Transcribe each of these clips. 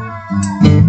แ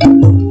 ละ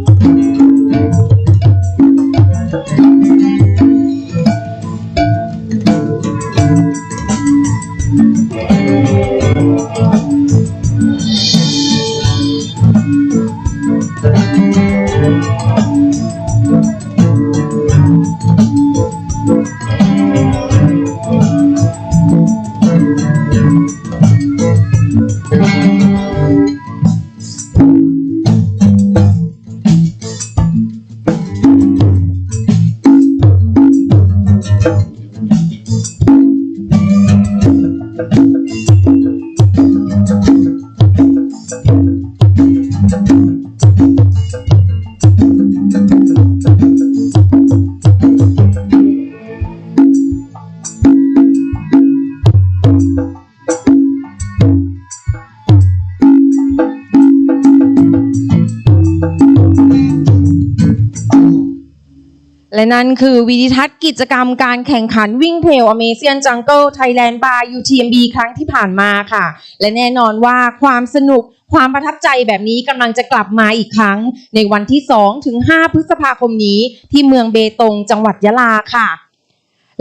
คือวิดีทัศน์กิจกรรมการแข่งขันวิ่งเทรลอเมเซียนจังเกิลไทยแลนด์บาร์ UTMB ครั้งที่ผ่านมาค่ะ และแน่นอนว่าความสนุกความประทับใจแบบนี้กำลังจะกลับมาอีกครั้ง ในวันที่ 2 ถึง 5 พฤษภาคมนี้ที่เมืองเบตงจังหวัดยะลาค่ะ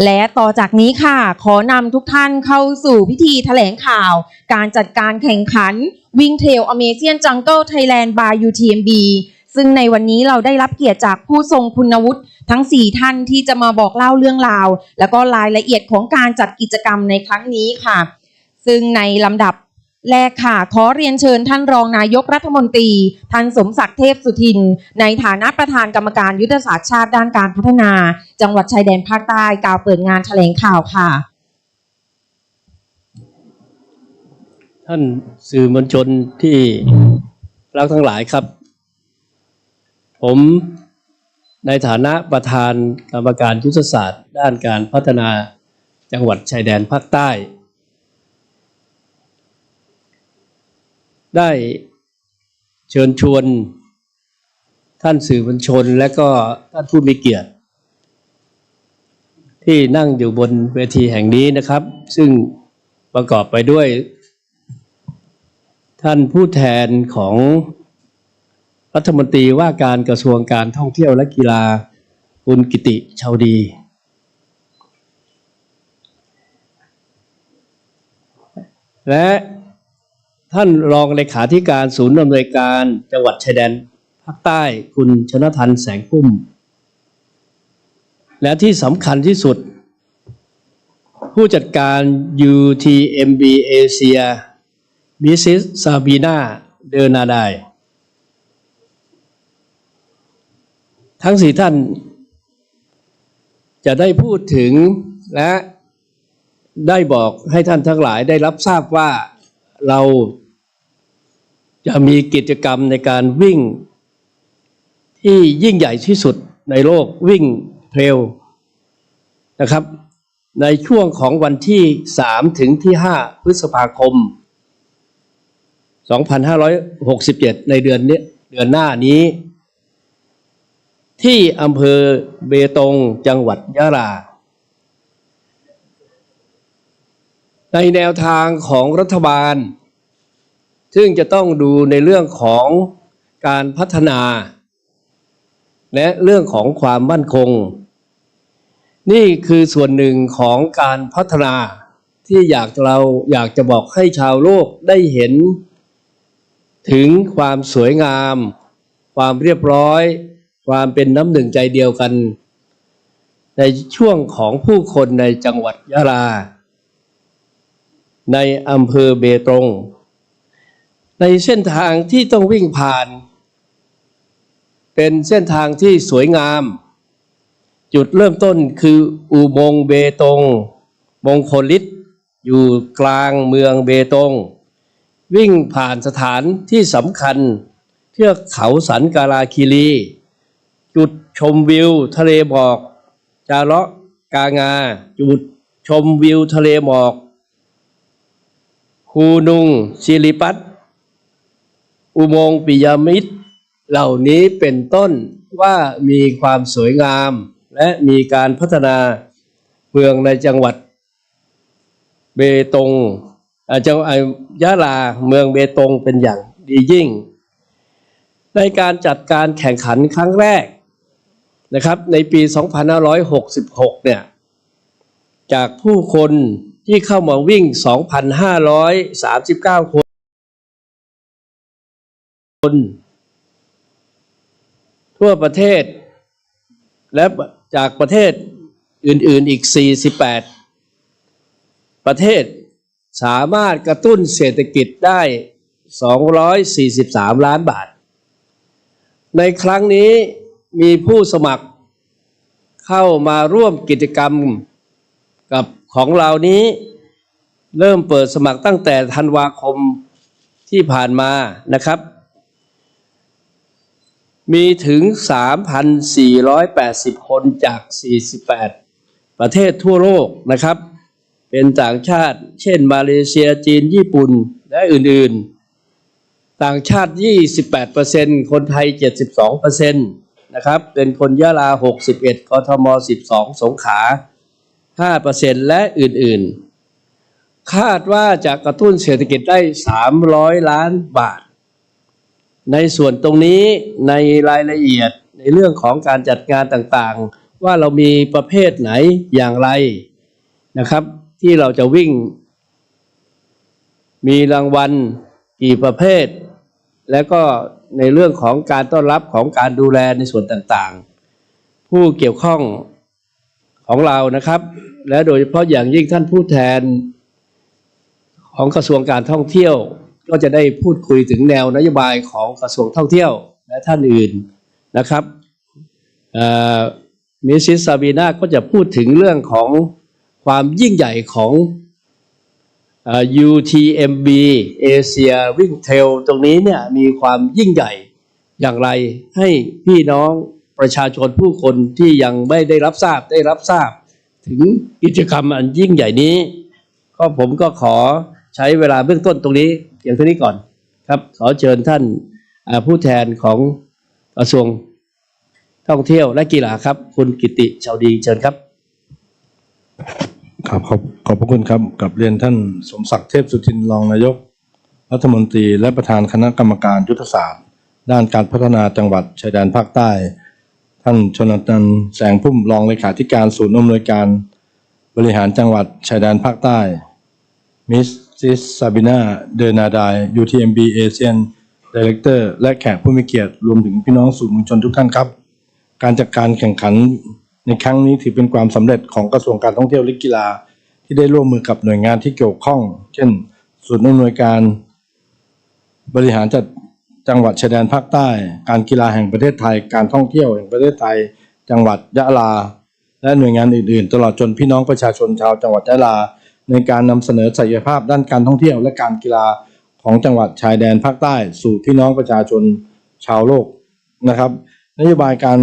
และต่อจากนี้ค่ะ ขอนำทุกท่านเข้าสู่พิธีแถลงข่าว การจัดการแข่งขันวิ่งเทรลอเมเซียนจังเกิลไทยแลนด์บาร์ UTMB ซึ่งในวันนี้เราได้รับเกียรติจากผู้ทรงคุณวุฒิทั้ง 4 ท่านที่จะมาบอกเล่าเรื่องราว แล้วก็รายละเอียดของการจัดกิจกรรมในครั้งนี้ค่ะ ซึ่งในลำดับแรกค่ะ ขอเรียนเชิญท่านรองนายกรัฐมนตรีท่านสมศักดิ์เทพสุทิน ในฐานะประธานกรรมการยุทธศาสตร์ชาติด้านการพัฒนา จังหวัดชายแดนภาคใต้กล่าวเปิดงานแถลงข่าวค่ะ ท่านสื่อมวลชนที่รักทั้งหลายครับ ผมในฐานะประธานกรรมการยุทธศาสตร์ ด้านการพัฒนาจังหวัดชายแดนภาคใต้ ได้เชิญชวนท่านสื่อมวลชนและก็ท่านผู้มีเกียรติ ที่นั่งอยู่บนเวทีแห่งนี้นะครับ ซึ่งประกอบไปด้วย ท่านผู้แทนของ รัฐมนตรีว่าการกระทรวงการท่องเที่ยวและกีฬาคุณกิติชาวดี และท่านรองเลขาธิการศูนย์อำนวยการจังหวัดชายแดนภาคใต้คุณชนทันแสงพุ่ม และที่สำคัญที่สุด ผู้จัดการ UTMB Asia มิสซิสซาบีนาเดอนาได ทั้งสี่ท่าน จะได้พูดถึงและได้บอกให้ท่านทั้งหลายได้รับทราบว่าเราจะมีกิจกรรมในการวิ่งที่ยิ่งใหญ่ที่สุดในโลกวิ่งเทรลนะครับ ในช่วงของวันที่ 3 ถึงที่ 5 พฤษภาคม 2567 ในเดือนนี้เดือนหน้านี้ ที่อำเภอเบตงจังหวัดยะลา ในแนวทางของรัฐบาล ซึ่งจะต้องดูในเรื่องของการพัฒนา และเรื่องของความมั่นคง นี่คือส่วนหนึ่งของการพัฒนาที่อยากเราอยากจะบอกให้ชาวโลกได้เห็น ถึงความสวยงาม ความเรียบร้อย ความเป็นน้ำหนึ่งใจเดียวกัน ในช่วงของผู้คนในจังหวัดยะลา ในอำเภอเบตง ในเส้นทางที่ต้องวิ่งผ่าน เป็นเส้นทางที่สวยงาม จุดเริ่มต้นคืออุโมงค์เบตง มงคลฤทธิ์อยู่กลางเมืองเบตง วิ่งผ่านสถานที่สำคัญ เทือกเขาสันกาลาคีรี จุดชมวิว ทะเลหมอก จาระกางา จุดชมวิวทะเลหมอก คูนุงชิริปัตอุโมงค์ปิยามิดเหล่านี้เป็นต้นว่ามีความสวยงาม และมีการพัฒนาเมืองในจังหวัด เบตงอาจังหวัดยะลาเมืองเบตงเป็นอย่างดียิ่ง ในการจัดการแข่งขันครั้งแรก นะครับในปี 2566 เนี่ย จากผู้คนที่เข้ามาวิ่ง 2,539 คน ทั่วประเทศ และจากประเทศอื่น ๆ อีก 48 ประเทศสามารถกระตุ้นเศรษฐกิจได้ 243 ล้านบาท ในครั้งนี้ มีผู้สมัครเข้ามาร่วมกิจกรรมกับของเรานี้ เริ่มเปิดสมัครตั้งแต่ธันวาคมที่ผ่านมานะครับ มีถึง 3,480 คนจาก 48 ประเทศทั่วโลกนะครับ เป็นต่างชาติ เช่น มาเลเซียจีน ญี่ปุ่น และอื่นๆ ต่างชาติ 28%คนไทย 72% นะครับ เป็นคนยะลา 61กทม 12 สงขา5%และอื่นๆ คาดว่าจะกระตุ้นเศรษฐกิจได้ 300 ล้านบาท ในส่วนตรงนี้ในรายละเอียดในเรื่องของการจัดงานต่างๆ ว่าเรามีประเภทไหนอย่างไรนะครับ ที่เราจะวิ่ง มีรางวัลกี่ประเภท แล้วก็ ในเรื่องของการต้อนรับของการดูแลในส่วนต่างๆ ผู้เกี่ยวข้องของเรานะครับ และโดยเฉพาะอย่างยิ่งท่านผู้แทนของกระทรวงการท่องเที่ยว ก็จะได้พูดคุยถึงแนวนโยบายของกระทรวงท่องเที่ยวและท่านอื่นนะครับมิสซิสซาบีนาก็จะพูดถึงเรื่องของความยิ่งใหญ่ของ เอ่อ UTMB Asia Ring Trail ตรงนี้เนี่ยมีความยิ่งใหญ่อย่างไรให้พี่น้องประชาชนผู้คนที่ยังไม่ได้รับทราบได้รับทราบ ถึงกิจกรรมอันยิ่งใหญ่นี้ ก็ผมก็ขอใช้เวลาเบื้องต้นตรงนี้เพียงเท่านี้ก่อนครับ ขอเชิญท่านผู้แทนของกระทรวงท่องเที่ยวและกีฬาครับ คุณกิติชาวดีเชิญครับ ครับขอบขอบพระคุณครับกับเรียนท่านสมศักดิ์เทพสุทินรองนายก รัฐมนตรีและประธานคณะกรรมการยุทธศาสตร์ ด้านการพัฒนาจังหวัดชายแดนภาคใต้ ท่านชนนันท์แสงพุ่มรองเลขาธิการศูนย์อำนวยการ บริหารจังหวัดชายแดนภาคใต้มิสซิสซาบินาเดนาดาย UTMB เอเชียนดีเลกเตอร์และแขกผู้มีเกียรติรวมถึงพี่น้องสื่อมวลชนทุกท่านครับ การจัดการแข่งขัน ในครั้งนี้ถือเป็นความสำเร็จของกระทรวงการท่องเที่ยวและกีฬา ที่ได้ร่วมมือกับหน่วยงานที่เกี่ยวข้อง เช่นศูนย์อำนวยการบริหารจัดจังหวัดชายแดนภาคใต้ การกีฬาแห่งประเทศไทย การท่องเที่ยวแห่งประเทศไทย จังหวัดยะลา และหน่วยงานอื่นๆ ตลอดจนพี่น้องประชาชนชาวจังหวัดยะลา ในการนำเสนอศักยภาพด้านการท่องเที่ยว และการกีฬาของจังหวัดชายแดนภาคใต้ สู่พี่น้องประชาชนชาวโลกนะครับ นโยบายการ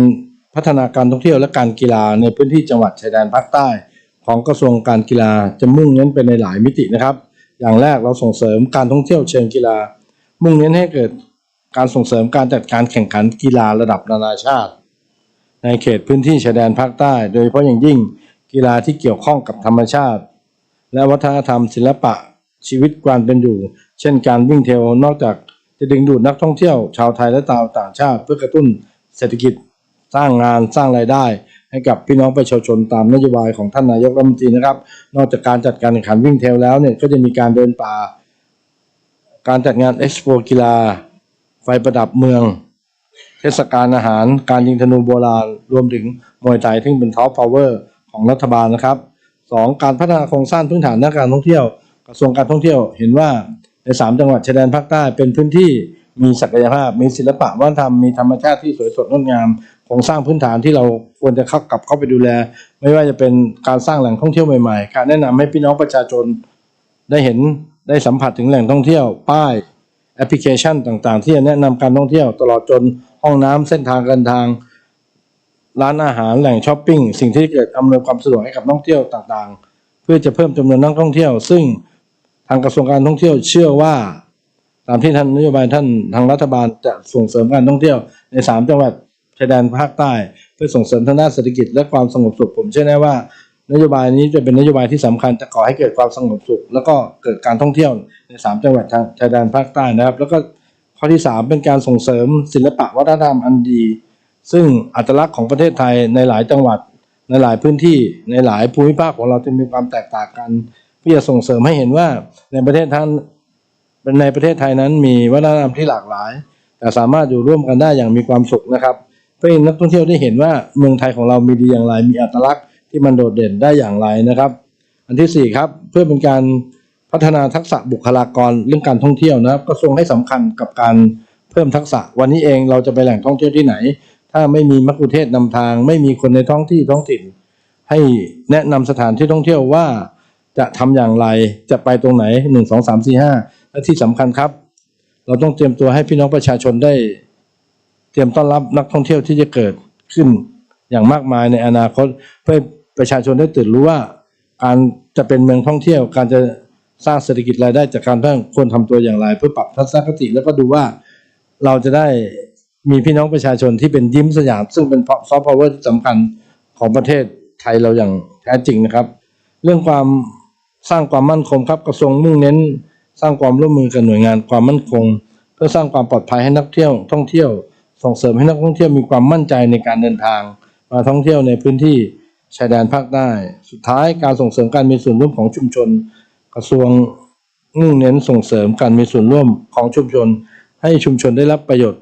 พัฒนาการท่องเที่ยวและการกีฬาในพื้นที่จังหวัดชายแดนภาคใต้ ของกระทรวงการกีฬาจะมุ่งเน้นไปในหลายมิตินะครับ อย่างแรกเราส่งเสริมการท่องเที่ยวเชิงกีฬา มุ่งเน้นให้เกิดการส่งเสริมการจัดการแข่งขันกีฬาระดับนานาชาติ ในเขตพื้นที่ชายแดนภาคใต้ โดยเฉพาะอย่างยิ่งกีฬาที่เกี่ยวข้องกับธรรมชาติ และวัฒนธรรมศิลปะชีวิตการเป็นอยู่ เช่นการวิ่งเทลนอกจากจะดึงดูดนักท่องเที่ยว ชาวไทยและชาวต่างชาติ เพื่อกระตุ้นเศรษฐกิจ สร้างงานสร้างรายได้ ให้กับพี่น้องประชาชนตามนโยบายของท่านนายกรัฐมนตรีนะครับ นอกจากการจัดการแข่งขันวิ่งเทลแล้วเนี่ยก็จะมีการเดินป่า การจัดงานเอ็กซ์โปกีฬา ไฟประดับเมือง เทศกาลอาหาร การยิงธนูโบราณรวมถึงมวยไทยที่เป็นท็อปพาวเวอร์ของรัฐบาลนะครับสองการพัฒนาโครงสร้างพื้นฐานด้านการท่องเที่ยว กระทรวงการท่องเที่ยวเห็นว่าในสามจังหวัดชายแดนภาคใต้เป็นพื้นที่ มีศักยภาพ มีศิลปะวัฒนธรรมมีธรรมชาติที่สวยสดงดงามโครงสร้างพื้นฐานที่เราควรจะเข้ากลับเข้าไปดูแล ไม่ว่าจะเป็นการสร้างแหล่งท่องเที่ยวใหม่ๆ การแนะนำให้พี่น้องประชาชน ได้เห็นได้สัมผัสถึงแหล่งท่องเที่ยวป้ายแอปพลิเคชันต่างๆ ที่จะแนะนำการท่องเที่ยวตลอดจนห้องน้ำเส้นทางการทาง ร้านอาหารแหล่งช้อปปิ้งสิ่งที่เกิดอำนวยความสะดวกให้กับนักท่องเที่ยวต่างๆ เพื่อจะเพิ่มจำนวนนักท่องเที่ยว ซึ่งทางกระทรวงการท่องเที่ยวเชื่อว่า ตามที่ท่านนโยบายท่านทางรัฐบาลจะส่งเสริมการท่องเที่ยวในสามจังหวัดชายแดนภาคใต้ เพื่อส่งเสริมทางด้านเศรษฐกิจและความสงบสุขผมเชื่อแน่ว่า นโยบายนี้จะเป็นนโยบายที่สำคัญจะก่อให้เกิดความสงบสุข แล้วก็เกิดการท่องเที่ยวในสามจังหวัดทางชายแดนภาคใต้นะครับ แล้วก็ข้อที่สามเป็นการส่งเสริมศิลปะวัฒนธรรมอันดี ซึ่งอัตลักษณ์ของประเทศไทยในหลายจังหวัดในหลายพื้นที่ในหลายภูมิภาคของเราจะมีความแตกต่างกันเพื่อส่งเสริมให้เห็นว่าในประเทศท่าน ในประเทศไทยนั้นมีวัฒนธรรมที่หลากหลาย แต่สามารถอยู่ร่วมกันได้อย่างมีความสุขนะครับเพื่อให้นักท่องเที่ยวได้เห็นว่าเมืองไทยของเรามีดีอย่างไร มีอัตลักษณ์ที่มันโดดเด่นได้อย่างไรนะครับ อันที่สี่ครับเพื่อเป็นการพัฒนาทักษะบุคลากรเรื่องการท่องเที่ยวนะครับกระทรวงให้สำคัญกับการเพิ่มทักษะ วันนี้เองเราจะไปแหล่งท่องเที่ยวที่ไหน ถ้าไม่มีมักคุเทศก์นำทาง ไม่มีคนในท้องที่ท้องถิ่น ให้แนะนำสถานที่ท่องเที่ยวว่าจะทำอย่างไรจะไปตรงไหนหนึ่งสองสามสี่ห้า และที่สำคัญครับ เราต้องเตรียมตัวให้พี่น้องประชาชนได้ เตรียมต้อนรับนักท่องเที่ยวที่จะเกิดขึ้นอย่างมากมายในอนาคต เพื่อประชาชนได้ตื่นรู้ว่า การจะเป็นเมืองท่องเที่ยว การจะสร้างเศรษฐกิจรายได้จากการท่องควรทำตัวอย่างไร เพื่อปรับทัศนคติแล้วก็ดูว่าเราจะได้มีพี่น้องประชาชนที่เป็นยิ้มสยาม ซึ่งเป็นซอฟต์พาวเวอร์ที่สำคัญของประเทศไทยเราอย่างแท้จริงนะครับ เรื่องความสร้างความมั่นคงครับกระทรวงมุ่งเน้น สร้างความร่วมมือกับหน่วยงานความมั่นคง เพื่อสร้างความปลอดภัยให้นักเที่ยวท่องเที่ยว ส่งเสริมให้นักท่องเที่ยวมีความมั่นใจในการเดินทาง มาท่องเที่ยวในพื้นที่ชายแดนภาคใต้สุดท้ายการส่งเสริมการมีส่วนร่วมของชุมชน กระทรวงมุ่งเน้นส่งเสริมการมีส่วนร่วมของชุมชน ให้ชุมชนได้รับประโยชน์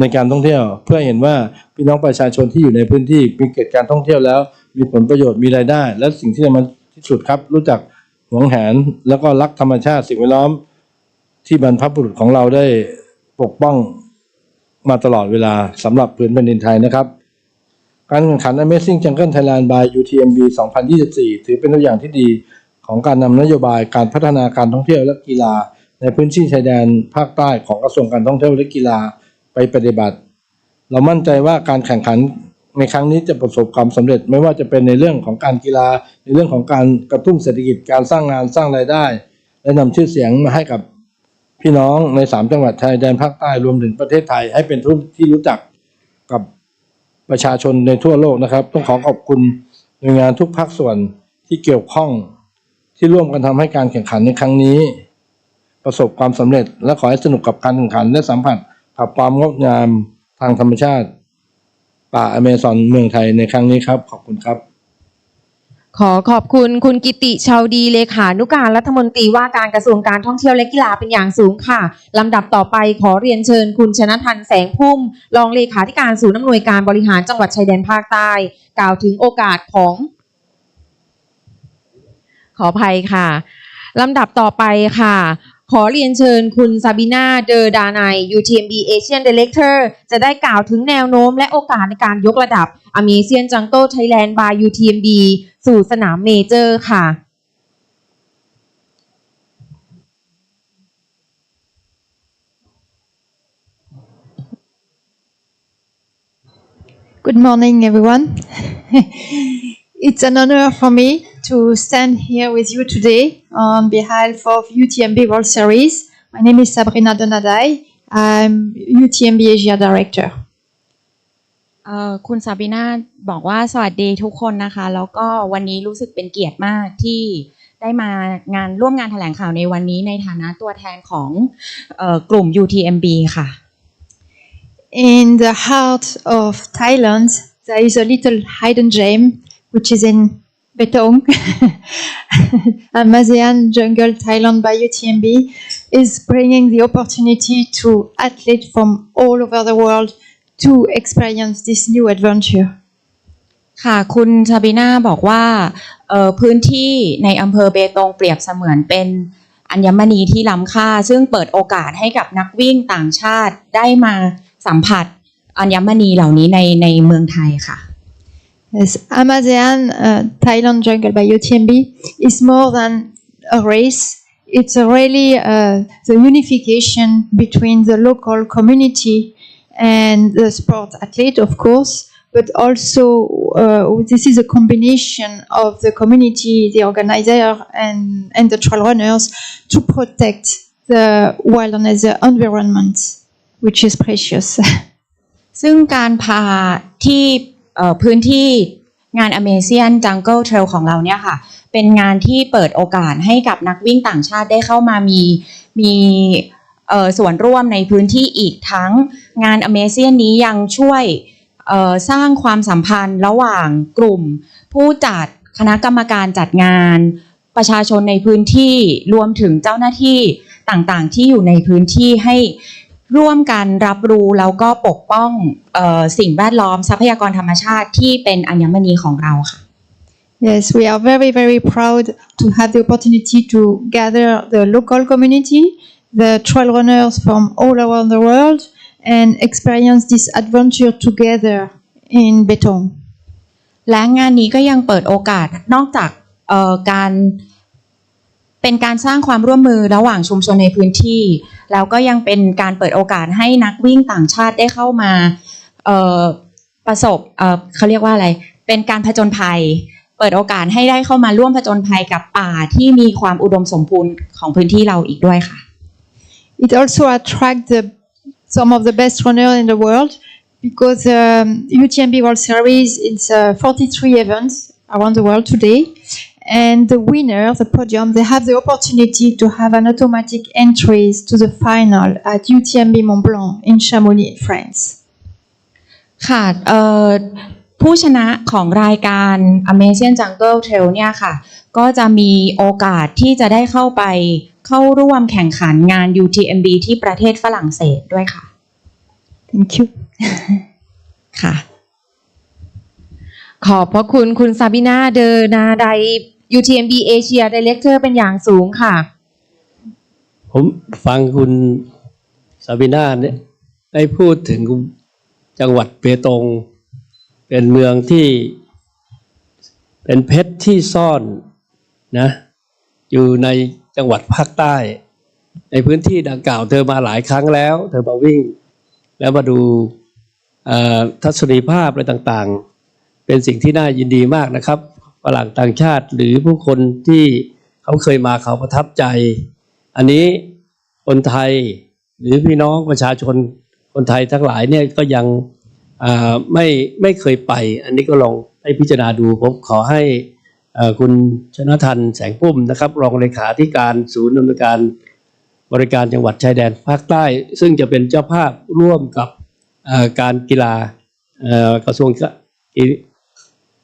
ในการท่องเที่ยว เพื่อเห็นว่าพี่น้องประชาชนที่อยู่ในพื้นที่มีเกิดการท่องเที่ยวแล้ว มีผลประโยชน์มีรายได้ และสิ่งที่สำคัญที่สุดครับ รู้จัก หวงแหนแล้วก็รักธรรมชาติสิ่งแวดล้อมที่บรรพบุรุษของเราได้ปกป้องมาตลอดเวลาสำหรับพื้นแผ่นดินไทยนะครับ การแข่งขัน Amazing Jungle Thailand by UTMB 2024 ถือเป็นตัวอย่างที่ดีของการนำนโยบายการพัฒนาการท่องเที่ยวและกีฬา ในพื้นที่ชายแดนภาคใต้ของกระทรวงการท่องเที่ยวและกีฬาไปปฏิบัติ เรามั่นใจว่าการแข่งขัน ในครั้งนี้จะประสบความสำเร็จไม่ว่าจะเป็นในเรื่องของการกีฬา ในเรื่องของการกระตุ้นเศรษฐกิจการสร้างงานสร้างรายได้ และนำชื่อเสียงมาให้กับพี่น้องในสามจังหวัดชายแดนภาคใต้รวมถึงประเทศไทยให้เป็นทุกที่รู้จักกับประชาชนในทั่วโลกนะครับ ต้องขอขอบคุณหน่วยงานทุกภาคส่วนที่เกี่ยวข้องที่ร่วมกันทำให้การแข่งขันในครั้งนี้ ประสบความสำเร็จและขอให้สนุกกับการแข่งขันและสัมผัสกับความงดงามทางธรรมชาติ ป่าอเมซอนเมืองไทยในครั้งนี้ครับ ขอบคุณครับ ขอขอบคุณคุณกิติชาวดีเลขานุการรัฐมนตรีว่าการกระทรวงการท่องเที่ยวและกีฬาเป็นอย่างสูงค่ะ ลำดับต่อไปขอเรียนเชิญคุณชนะทันแสงพุ่ม รองเลขาธิการศูนย์อำนวยการบริหารจังหวัดชายแดนภาคใต้ กล่าวถึงโอกาสของ ขออภัยค่ะลำดับต่อไปค่ะ ขอเรียนเชิญคุณซาบิน่าเดอดานาย UTMB Asian Director จะได้กล่าวถึงแนวโน้มและโอกาสในการยกระดับ Amazing Jungle Thailand by UTMB สู่สนามเมเจอร์ค่ะ Good morning, everyone. It's an honor for me to stand here with you today on behalf of UTMB World Series. My name is Sabrina Donadai. I'm UTMB Asia Director. เอ่อคุณซาบิน่าบอกว่าสวัสดีทุกคนนะคะ แล้วก็วันนี้รู้สึกเป็นเกียรติมากที่ได้มางานร่วมงานแถลงข่าวในวันนี้ในฐานะตัวแทนของเอ่อกลุ่ม UTMB ค่ะ In the heart of Thailand, there is a little hidden gem, which is in Betong, Amazon Jungle Thailand by UTMB, is bringing the opportunity to athletes from all over the world to experience this new adventure. ค่ะคุณซาบิน่าบอกว่าพื้นที่ในอำเภอเบตงเปรียบเสมือนเป็นอัญมณีที่ล้ำค่า ซึ่งเปิดโอกาสให้กับนักวิ่งต่างชาติได้มาสัมผัสอัญมณีเหล่านี้ในในเมืองไทยค่ะ Yes, Amazon uh, Thailand Jungle by UTMB is more than a race. It's a really uh, the unification between the local community and the sport athlete, of course, but also uh, this is a combination of the community, the organizer, and, and the trail runners to protect the wilderness, the environment, which is precious. ซึ่งการพาที่เอ่อ พื้นที่งาน Amazing Jungle Trail ของเราเนี่ยค่ะ เป็นงานที่เปิดโอกาสให้กับนักวิ่งต่างชาติได้เข้ามามีมีส่วนร่วมในพื้นที่อีกทั้งงาน Amazing นี้ยังช่วยสร้างความสัมพันธ์ระหว่างกลุ่ม ผู้จัดคณะกรรมการจัดงาน ประชาชนในพื้นที่รวมถึงเจ้าหน้าที่ต่างๆ ที่อยู่ในพื้นที่ให้ ร่วมกันรับรู้แล้วก็ปกป้องเออสิ่งแวดล้อมทรัพยากรธรรมชาติที่เป็นอัญมณีของเราค่ะ Yes, we are very, very proud to have the opportunity to gather the local community, the trail runners from all around the world, and experience this adventure together in Betong. และงานนี้ก็ยังเปิดโอกาสนอกจากเอ่อการ เป็นการสร้างความร่วมมือระหว่างชุมชนในพื้นที่ แล้วก็ยังเป็นการเปิดโอกาสให้นักวิ่งต่างชาติได้เข้ามาประสบเเขาเรียกว่าอะไร เป็นการผจญภัย เปิดโอกาสให้ได้เข้ามาร่วมผจญภัยกับป่าที่มีความอุดมสมบูรณ์ของพื้นที่เราอีกด้วยค่ะ It also attracts the, some of the best runners in the world because um, UTMB World Series is uh, 43 events around the world today. And the winner, the podium, they have the opportunity to have an automatic entries to the final at UTMB Mont Blanc in Chamonix, in France. ค่ะเอ่อผู้ชนะของรายการ Amazing Jungle Trail เนี่ยค่ะ ก็จะมีโอกาสที่จะได้เข้าไปเข้าร่วมแข่งขันงาน UTMB ที่ประเทศฝรั่งเศสด้วยค่ะ Thank you. ค่ะ ขอบพระคุณคุณซาบินาเดอนาได UTMB Asia Director เป็นอย่างสูงค่ะ ผมฟังคุณซาบิน่าเนี่ยได้พูดถึงจังหวัดเปตง เป็นเมืองที่เป็นเพชรที่ซ่อนนะอยู่ในจังหวัดภาคใต้ ในพื้นที่ดังกล่าวเธอมาหลายครั้งแล้ว เธอมาวิ่ง แล้วมาดูทัศนียภาพอะไรต่างๆ เป็นสิ่งที่น่ายินดีมากนะครับ ฝรั่งต่างชาติ หรือผู้คนที่เขาเคยมาเขาประทับใจ อันนี้คนไทยหรือพี่น้องประชาชนคนไทยทั้งหลายเนี่ยก็ยังไม่ไม่เคยไป อันนี้ก็ลองให้พิจารณาดูผมขอให้คุณชนะทันแสงปุ้มนะครับ รองเลขาธิการศูนย์ดำเนินการบริการจังหวัดชายแดนภาคใต้ ซึ่งจะเป็นเจ้าภาพร่วมกับการกีฬากระทรวงกี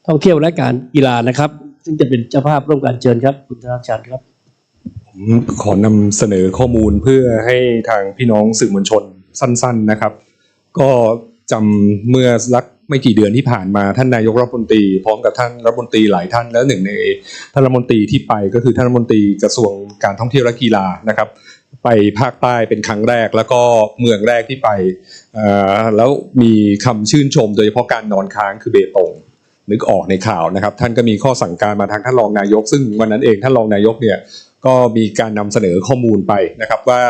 ท่องเที่ยวและการกีฬานะครับ ซึ่งจะเป็นเจ้าภาพร่วมกันเชิญครับ คุณธนาชันครับ ผมขอนำเสนอข้อมูลเพื่อให้ทางพี่น้องสื่อมวลชนสั้น ๆนะครับ ก็จำเมื่อสักไม่กี่เดือนที่ผ่านมาท่านนายกรัฐมนตรีพร้อมกับท่านรัฐมนตรีหลายท่านแล้วหนึ่งในท่านรัฐมนตรีที่ไปก็คือท่านรัฐมนตรีกระทรวงการท่องเที่ยวและกีฬานะครับ ไปภาคใต้เป็นครั้งแรกแล้วก็เมืองแรกที่ไปแล้วมีคำชื่นชมโดยเฉพาะการนอนค้างคือเบตง นึกออกในข่าวนะครับ ท่านก็มีข้อสั่งการมาทางท่านรองนายก ซึ่งวันนั้นเองท่านรองนายกเนี่ยก็มีการนำเสนอข้อมูลไปนะครับว่า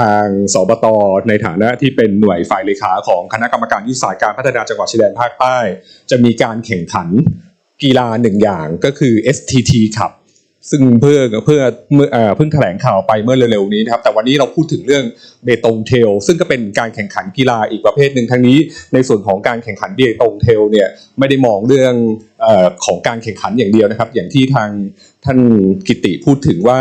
ทางสบตในฐานะที่เป็นหน่วยฝ่ายเลขาของคณะกรรมการยุทธศาสตร์การพัฒนาจังหวัดชายแดนภาคใต้ จะมีการแข่งขันกีฬาหนึ่งอย่างก็คือ STT ครับ ซึ่งเพื่อเพื่อเมื่อเพิ่งแถลงข่าวไปเมื่อเร็วๆนี้นะครับแต่วันนี้เราพูดถึงเรื่องเบตงเทล ซึ่งก็เป็นการแข่งขันกีฬาอีกประเภทหนึ่งทั้งนี้ ในส่วนของการแข่งขันเบตงเทลเนี่ยไม่ได้มองเรื่องอของการแข่งขันอย่างเดียวนะครับ อย่างที่ทางท่านกิติพูดถึงว่า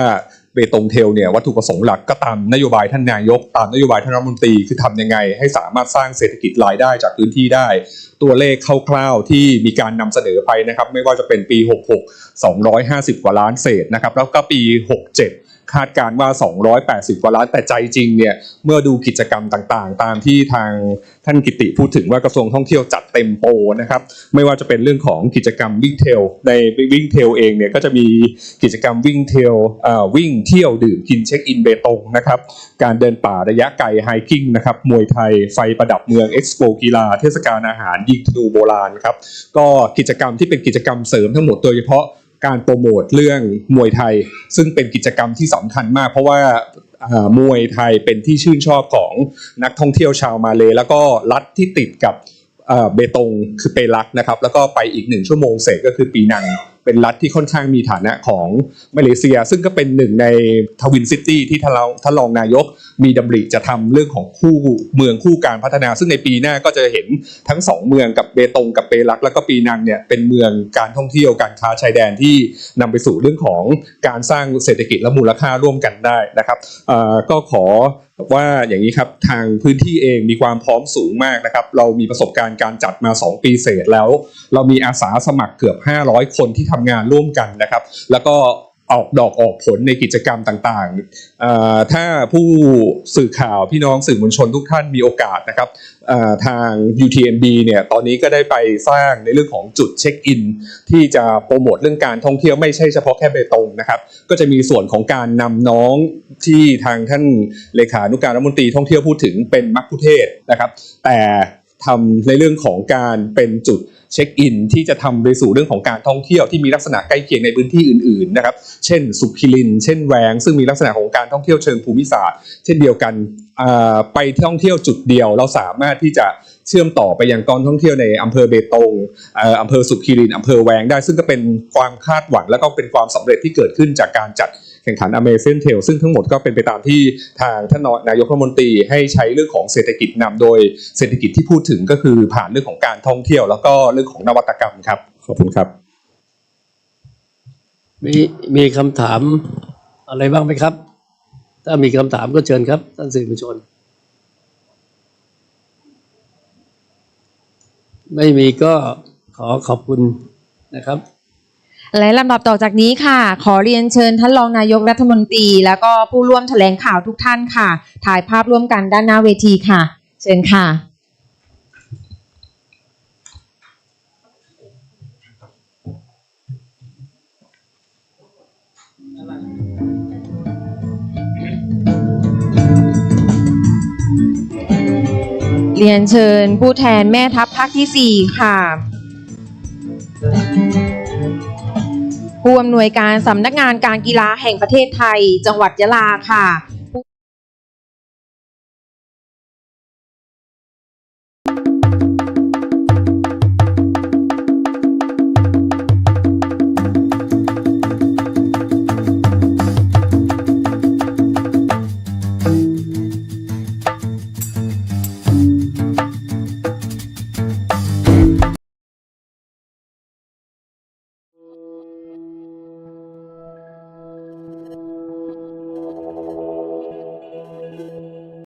เบตงเทลเนี่ยวัตถุประสงค์หลักก็ตามนโยบายท่านนายก ตามนโยบายท่านรัฐมนตรีคือทำยังไง ให้สามารถสร้างเศรษฐกิจรายได้จากพื้นที่ได้ ตัวเลขคร่าวๆที่มีการนำเสนอไปนะครับ ไม่ว่าจะเป็นปี 66 250 กว่าล้านเศษนะครับ แล้วก็ปี 67 คาดการ์ว่า 280 กว่าล้าน แต่ใจจริงเนี่ยเมื่อดูกิจกรรมต่างๆ ตามที่ทางท่านกิติพูดถึงว่ากระทรวงท่องเที่ยวจัดเต็มโปนะครับไม่ว่าจะเป็นเรื่องของกิจกรรมวิ่งเทลในวิ่งเทลเองเนี่ยก็จะมีกิจกรรมวิ่งเทลวิ่งเที่ยวดื่มกินเช็คอินเบตงนะครับการเดินป่าระยะไกลไฮกิ้งนะครับมวยไทยไฟประดับเมืองเอ็กซ์โปกีฬาเทศกาลอาหารยิงธนูโบราณครับก็กิจกรรมที่เป็นกิจกรรมเสริมทั้งหมดโดยเฉพาะ การโปรโมทเรื่องมวยไทย ซึ่งเป็นกิจกรรมที่สำคัญมาก เพราะว่ามวยไทยเป็นที่ชื่นชอบของนักท่องเที่ยวชาวมาเลแล้วก็รัฐที่ติดกับเบตงคือเปรักนะครับ แล้วก็ไปอีกหนึ่งชั่วโมงเศษก็คือปีนัง เป็นรัฐที่ค่อนข้างมีฐานะของมาเลเซีย ซึ่งก็เป็นหนึ่งในทวินซิตี้ที่ท่านรองท่านรองนายก มีดำริจะทำเรื่องของคู่เมืองคู่การพัฒนา ซึ่งในปีหน้าก็จะเห็นทั้งสองเมืองกับเบตงกับเปรักแล้วก็ปีนังเนี่ยเป็นเมืองการท่องเที่ยวการค้าชายแดนที่นำไปสู่เรื่องของการสร้างเศรษฐกิจและมูลค่าร่วมกันได้นะครับก็ขอว่าอย่างนี้ครับทางพื้นที่เองมีความพร้อมสูงมากนะครับ เรามีประสบการณ์การจัดมา 2 ปีเศษแล้ว เรามีอาสาสมัครเกือบ 500 คนที่ทำงานร่วมกันนะครับ แล้วก็ ออกดอกออกผลในกิจกรรมต่างๆ ถ้าผู้สื่อข่าวพี่น้องสื่อมวลชนทุกท่านมีโอกาสนะครับทาง UTMB เนี่ยตอนนี้ก็ได้ไปสร้างในเรื่องของจุดเช็คอิน ที่จะโปรโมทเรื่องการท่องเที่ยวไม่ใช่เฉพาะแค่เบตงนะครับ ก็จะมีส่วนของการนำน้องที่ทางท่านเลขานุการรัฐมนตรีท่องเที่ยวพูดถึงเป็นมักคุเทศนะครับ แต่ทำในเรื่องของการเป็นจุด เช็คอินที่จะทำไปสู่เรื่องของการท่องเที่ยวที่มีลักษณะใกล้เคียงในพื้นที่อื่นๆนะครับ เช่น สุขิลิน เช่นแวง ซึ่งมีลักษณะของการท่องเที่ยวเชิงภูมิศาสตร์ เช่นเดียวกันอ่าไปท่องเที่ยวจุดเดียว เราสามารถที่จะเชื่อมต่อไปยังการท่องเที่ยวในอำเภอเบตงอำเภอสุขีรินอำเภอแวงได้ ซึ่งก็เป็นความคาดหวังและก็เป็นความสำเร็จที่เกิดขึ้นจากการจัด แข่งขัน Amazing Trail ซึ่งทั้งหมดก็เป็นไปตามที่ทางท่านนายกรัฐมนตรีให้ใช้เรื่องของเศรษฐกิจนำโดยเศรษฐกิจที่พูดถึงก็คือผ่านเรื่องของการท่องเที่ยว แล้วก็เรื่องของนวัตกรรมครับขอบคุณครับ มีมีคำถามอะไรบ้างไหมครับ ถ้ามีคำถามก็เชิญครับท่านสื่อมวลชน ไม่มีก็ขอขอบคุณนะครับ และลำดับต่อจากนี้ค่ะ ขอเรียนเชิญท่านรองนายกรัฐมนตรี แล้วก็ผู้ร่วมแถลงข่าวทุกท่านค่ะ ถ่ายภาพร่วมกันด้านหน้าเวทีค่ะ เชิญค่ะเรียนเชิญผู้แทนแม่ทัพภาคที่ 4 ค่ะ ผู้อำนวยการสำนักงานการกีฬาแห่งประเทศไทย จังหวัดยะลาค่ะ